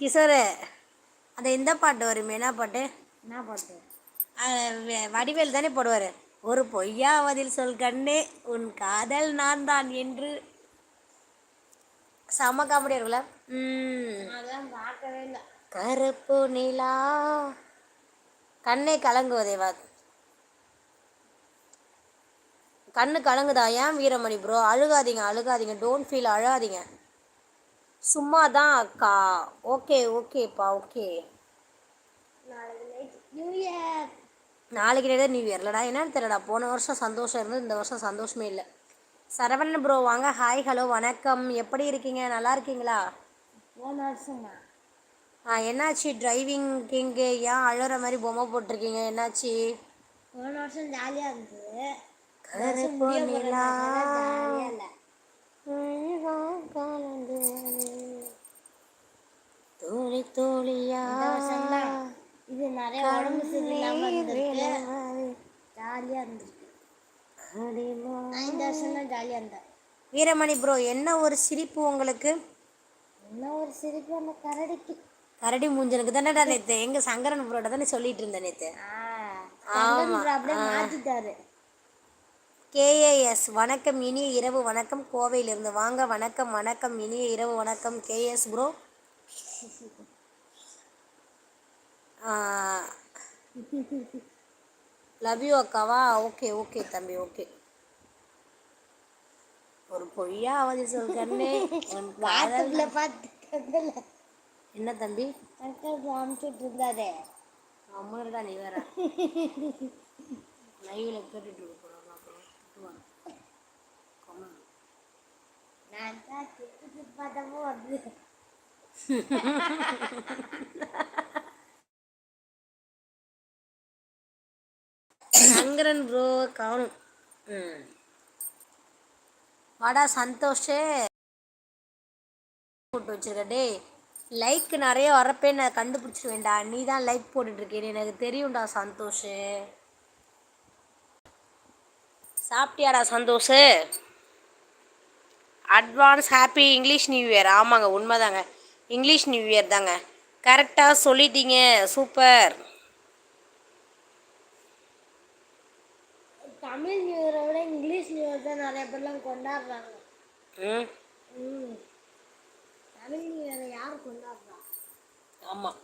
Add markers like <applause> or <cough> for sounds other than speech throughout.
கிஷோர் அந்த இந்த பாட்டு வருமே என்ன பாட்டு? என்ன பாட்டு? வடிவேல் தானே போடுவார். ஒரு பொய்யா பதில் சொல் கண்ணே உன் காதல் நான் தான் என்று. செம காமெடி இருக்குல்ல? பார்க்கவே கருப்பு நிலா. கண்ணே கலங்குவதேவா கண்ணு கலங்குதா? ஏன் வீரமணி ப்ரோ அழுகாதீங்க அழுகாதீங்க. டோன்ட் ஃபீல் அழாதீங்க. சும்மா தான் அக்கா. ஓகே ஓகேப்பா ஓகே. நாளைக்கு நைட் நியூ இயர் நாளைக்கு தான் நியூ இயர்லடா என்னன்னு தெரியலடா. போன வருஷம் சந்தோஷம் இருந்தது இந்த வருஷம் சந்தோஷமே இல்லை. சரவணன் ப்ரோ வாங்க. ஹாய் ஹலோ வணக்கம். எப்படி இருக்கீங்க? நல்லா இருக்கீங்களா? போன வருஷமா ஆ என்னாச்சு? டிரைவிங் கிங்கு ஏன் அழுற மாதிரி பொம்மை போட்டிருக்கீங்க. என்னாச்சு? போன வருஷம் ஜாலியாக இருந்தது கருப்பு நிலா ஜாலியாக இல்லை தோழி தோழியா இந்த வருஷம்தான் இது நிறைய உடம்பு சரியில்லாமல் இருந்திருக்கு ஜாலியாக இருந்திருக்கு வருஷம் தான் ஜாலியாக இருந்தேன் வீரமணி ப்ரோ என்ன ஒரு சிரிப்பு உங்களுக்கு? என்ன ஒரு சிரிப்பு அந்த கரடிக்கு. கரடி மூஞ்சனுக்கு தானேடா நேற்று எங்க சங்கரன் ப்ரோட தானே சொல்லிட்டு இருந்தேன் நேற்று ஆமா அப்படியே மாத்திட்டாரு. கேஏஎஸ் வணக்கம் இனிய இரவு வணக்கம். கோவையிலிருந்து வாங்க வணக்கம் வணக்கம் இனிய இரவு வணக்கம். கேஎஸ் ப்ரோ <laughs> லவ் யூ அக்காவா? ஓகே ஓகே தம்பி ஓகே ஒரு பொய்யா அவதி சொல் கண்ணே உன் <laughs> காதல். வாட்ஸ்அப்ல பார்த்து என்ன தம்பி? அங்கிள் அனுப்பிச்சுட்டு இருந்தாரு. அம்மாடா நீ வேற. <laughs> லைவ்ல கேட்டுட்டு இருக்க போறாங்க அப்புறம் திட்டுவாங்க. நான் தான் திட்டு பார்த்தப்போ வந்து சங்கரன் ப்ரோ காணும் ம். வாடா சந்தோஷே. போட்டு வச்சிருக்க டேய். லைக் நிறைய வரப்பே நான் கண்டுபிடிச்சிருவேன்டா. நீ தான் லைக் போட்டுட்ருக்கேன் எனக்கு தெரியும்டா Santhosh. சாப்பிட்டியாடா Santosh? Advance happy English new year ஆமாங்க உண்மைதாங்க. இங்கிலீஷ் நியூ இயர் தாங்க. கரெக்டாக சொல்லிட்டீங்க. சூப்பர் தமிழ் நியூ இயரை விட இங்கிலீஷ் நியூ இயர் தான் நிறைய பேர்லாம் கொண்டாடுறாங்க. ம். தமிழ் நியூ இயரை யார் கொண்டாடுறா? ஆமாம்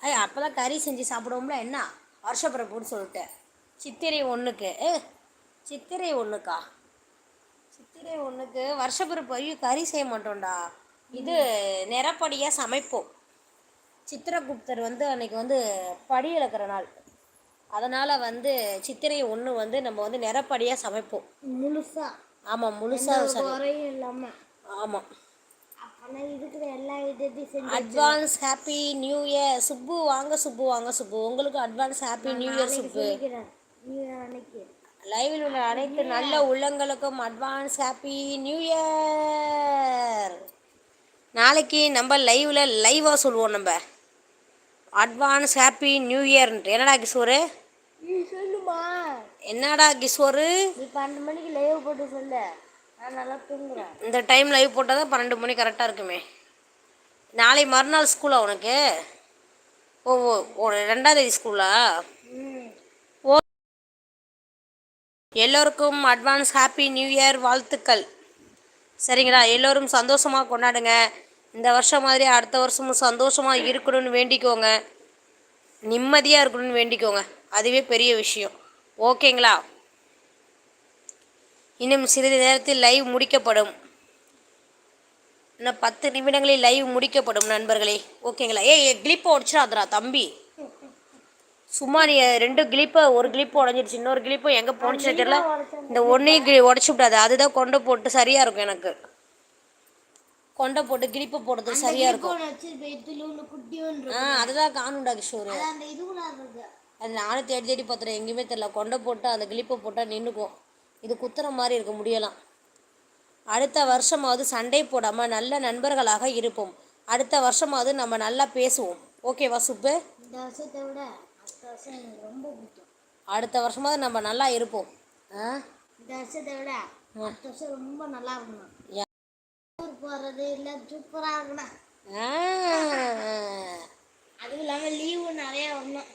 ஐய் அப்போ தான் கறி செஞ்சு சாப்பிடுவோம்ல என்ன? வருஷப்பிறப்புன்னு சொல்லிட்டு. சித்திரை ஒன்றுக்கு ஏ சித்திரை ஒன்றுக்கா சித்திரை ஒன்றுக்கு வருஷப்பிறப்பு ஐயோ கறி செய்ய மாட்டோம்டா. இது நிறப்படியாக சமைப்போம். சித்திரகுப்தர் வந்து அன்னைக்கு வந்து படி இழக்கிற நாள். அதனால் வந்து சித்திரை ஒன்று வந்து நம்ம வந்து நிறப்படியாக சமைப்போம். முழுசா. ஆமாம் முழுசாக சமை குறையும் இல்லாம. ஆமாம் advance happy new year Subbu வாங்க சுப்பு வாங்க சுப்பு உங்களுக்கு advance happy new year Subbu லைவில் உள்ள அனைத்து நல்ல உள்ளங்களுக்கும் அட்வான்ஸ் ஹாப்பி நியூ இயர் நாளைக்கு நம்ம லைவில் லைவாக சொல்லுவோம் நம்ம. அட்வான்ஸ் ஹாப்பி நியூ இயர்ன்ட்டு என்னடா கிஷோரு? சொல்லுமா. என்னடா கிஷோரு? நீ பன்னெண்டு மணிக்கு லைவ் போட்டு சொல்லு. நான் நல்லா தூங்குறேன். இந்த டைம் லைவ் போட்டால் தான் பன்னெண்டு மணி கரெக்டாக இருக்குமே. நாளை மறுநாள் ஸ்கூலா உனக்கு? ஓ ஓ ஓ ரெண்டாம் தேதி ஸ்கூலா ஓ. எல்லோருக்கும் அட்வான்ஸ் ஹாப்பி நியூ இயர் வாழ்த்துக்கள். சரிங்களா? எல்லோரும் சந்தோஷமாக கொண்டாடுங்க. இந்த வருஷம் மாதிரி அடுத்த வருஷமும் சந்தோஷமாக இருக்கணும்னு வேண்டிக்கோங்க. நிம்மதியாக இருக்கணும்னு வேண்டிக்கோங்க. அதுவே பெரிய விஷயம். ஓகேங்களா? இன்னும் சிறிது நேரத்தில் லைவ் முடிக்கப்படும். இன்னும் பத்து நிமிடங்களில் லைவ் முடிக்கப்படும் நண்பர்களே. ஓகேங்களா? ஏய் கிளிப்பை உடச்சிடாதடா தம்பி. சும்மா நீ ரெண்டு கிளிப்பை ஒரு கிளிப்பு உடஞ்சிருச்சு இன்னொரு கிளிப்பு எங்கே போணுச்சுன்னு தெரியல. இந்த ஒன்றையும் கிளி உடச்சி விடாது. அதுதான் கொண்டு போட்டு சரியாக இருக்கும் எனக்கு. கொண்டை போட்டு கிளிப்பை போடுறது சரியாக இருக்கும். ஆ அதுதான் காணும்டா கிஷோர் அது நானும் தேடி தேடி பார்த்துறேன் எங்கேயுமே தெரியல. கொண்டை போட்டு அந்த கிளிப்பை போட்டால் நின்றுக்கும். இது குத்துற மாதிரி இருக்க முடியலாம். அடுத்த வருஷமாவது சண்டை போடாமல் நல்ல நண்பர்களாக இருப்போம். அடுத்த வருஷமாவது நம்ம நல்லா பேசுவோம். ஓகேவா சுப்பு? இந்த வருஷத்தை விட அடுத்த வருஷம் எனக்கு ரொம்ப பிடிக்கும். அடுத்த வருஷமாவது நம்ம நல்லா இருப்போம். ஆ? இந்த வருஷத்தை விட அடுத்த வருஷம் ரொம்ப நல்லா இருக்கணும். போகிறது இல்லை சூப்பராக இருக்கணும் அதுவும் இல்லாமல் லீவு நிறைய வரணும்.